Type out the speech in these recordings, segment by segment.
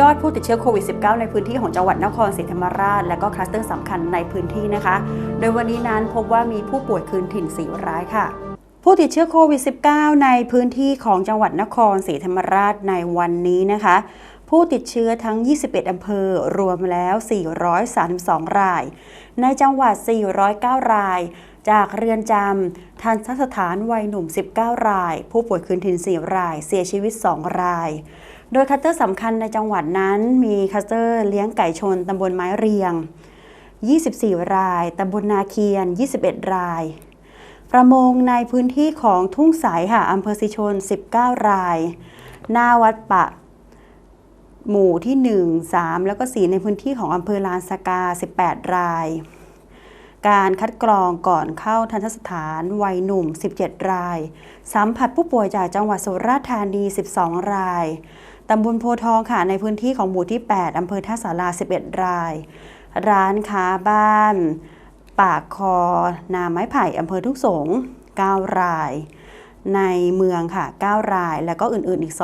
ยอดผู้ติดเชื้อโควิด -19 ในพื้นที่ของจังหวัดนครศรีธรรมราช และก็คลัสเตอร์สำคัญในพื้นที่นะคะ โดยวันนี้นั้นพบว่ามีผู้ป่วยคืนถิ่น4รายค่ะผู้ติดเชื้อโควิด -19 ในพื้นที่ของจังหวัดนครศรีธรรมราชในวันนี้นะคะ ผู้ติดเชื้อทั้ง 21 อำเภอ รวมแล้ว 432 ราย ในจังหวัด 409 ราย จากเรือนจำทันทสถานวัยหนุ่ม 19 ราย ผู้ป่วยคืนถิ่น 4 ราย เสียชีวิต 2 ราย โดยคัตเตอร์สำคัญในจังหวัดนั้น มีคัตเตอร์เลี้ยงไก่ชนตำบลไม้เรียง 24 รายตำบลนาเคียน 21 ราย ประมงในพื้นที่ของทุ่งสายค่ะอำเภอสิชน 19 ราย หน้าวัดปะหมู่ที่ 1 3 แล้วก็ 4 ในพื้นที่ของอำเภอลานสกา 18 ราย การคัดกรองก่อนเข้าทันตสถานวัยหนุ่ม 17 ราย สัมผัสผู้ป่วยจากจังหวัดสุราษฎร์ธานี 12 ราย ตำบลโพทองค่ะในพื้นที่ของหมู่ที่ 8 อำเภอท่าสารา 11 ราย ร้านค้าบ้าน ปากคอ นาไม้ไผ่ อำเภอทุกสง 9 ราย ในเมืองค่ะ 9 ราย แล้วก็อื่น ๆ อีก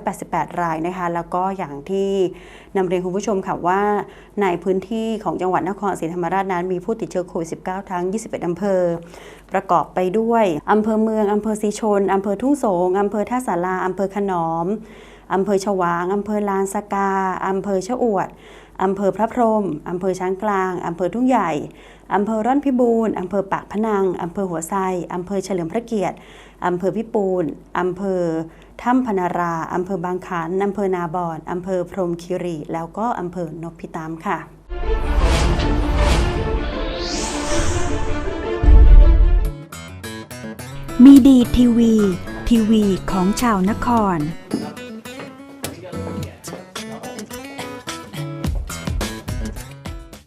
288 รายนะคะ แล้วก็อย่างที่นำเรียนคุณผู้ชมค่ะว่า ในพื้นที่ของจังหวัดนครศรีธรรมราชนั้นมีผู้ติดเชื้อโควิด -19 ทั้ง 21 อำเภอ ประกอบไปด้วย อำเภอเมือง อำเภอสีชน อำเภอทุ่งสง อำเภอท่าสาราอำเภอขนอม อำเภอฉวางอำเภอลานสกาอำเภอชะอวดอำเภอพระพรหมอำเภอช้างกลางอำเภอทุ่งใหญ่อำเภอร่อนพิบูรณ์อำเภอปากพนังอำเภอหัวไซอำเภอเฉลิมพระเกียรติอำเภอพิปูนอำเภอถ้ำพนาราอำเภอบางขันอำเภอนาบอนอำเภอพรหมคีรี แล้วก็อำเภอนพิตามค่ะมีดีทีวี ทีวีของชาวนคร